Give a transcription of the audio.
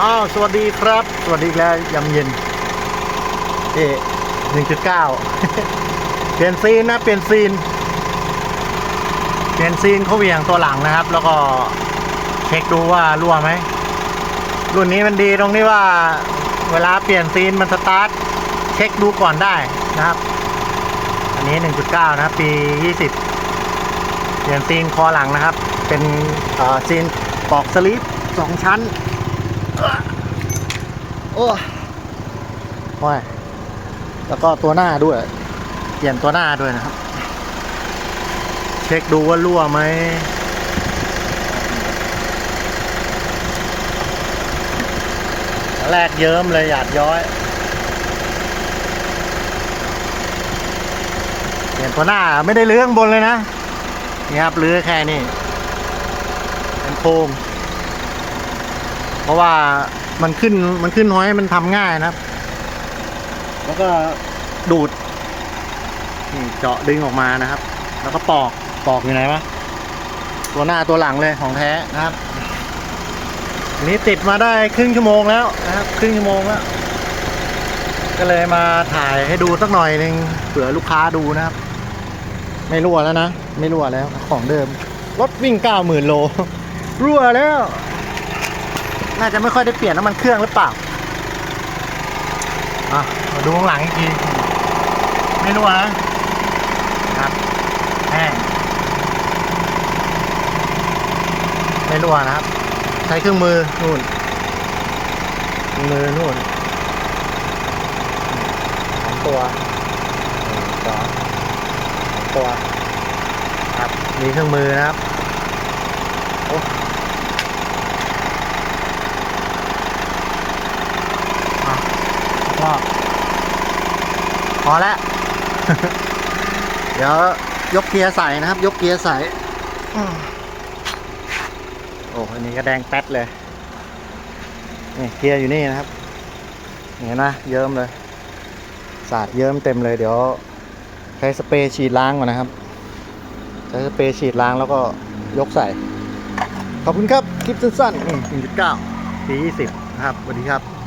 อ้าว สวัสดีครับ สวัสดีแล้วยำเย็น เอ๊หนึ่งจุดเก้าเปลี่ยนซีนนะ เปลี่ยนซีน เปลี่ยนซีนเขาเหวี่ยงตัวหลังนะครับ แล้วก็เช็คดูว่ารั่วไหม รุ่นนี้มันดีตรงที่ว่า เวลาเปลี่ยนซีนมันสตาร์ทเช็คดูก่อนได้นะครับ อันนี้ 1.9 นะครับ ปี 20 เปลี่ยนซีนคอหลังนะครับ เป็นซีนปอกสลิปสองชั้น โอ้ยโอ้ยแล้วก็ตัวหน้าด้วย เปลี่ยนตัวหน้าด้วยนะครับ เช็คดูว่ารั่วไหมแรกเยิ้มเลยหยาดย้อย เปลี่ยนตัวหน้าไม่ได้เลื้องบนเลยนะ นี่ครับเลื้อแค่นี้เป็นโคม เพราะว่ามันขึ้นมันขึ้นน้อยมันทำง่ายนะครับ แล้วก็ดูดนี่เจาะดึงออกมานะครับ แล้วก็ปอกปอกอยู่ไหนวะตัวหน้าตัวหลังเลยของแท้นะครับอันนี้ติดมาได้ครึ่งชั่วโมงแล้วนะครับครึ่งชั่วโมงแล้วก็เลยมาถ่ายให้ดูสักหน่อยหนึ่งเผื่อลูกค้าดูนะครับ ไม่รั่วแล้วนะ ไม่รั่วแล้วของเดิม รถวิ่งเก้าหมื่นโล รั่วแล้ว น่าจะไม่ค่อยได้เปลี่ยนน้ำมันเครื่องหรือเปล่าอะมาดูข้างหลังอีกทีไม่รั่วนะครับแห้งไม่รั่วนะครับ ใช้เครื่องมือนู่นเครื่องมือนู่นสองตัวสองสองตัวครับมีเครื่องมือนะครับโอ้อะ ก็พอแล้ว เดี๋ยวยกเกียร์ใส่นะครับ ยกเกียร์ใส่อืมโอ้อันนี้ก็แดงแป๊ดเลยนี่เกียร์อยู่นี่นะครับเห็นไหมเยิ้มเลย สาดเยิ้มเต็มเลย เดี๋ยวใช้สเปรย์ฉีดล้างก่อนนะครับ ใช้สเปรย์ฉีดล้างแล้วก็ยกใส่ ขอบคุณครับ คลิปสั้นๆ1.9ปี20นะครับสวัสดีครับ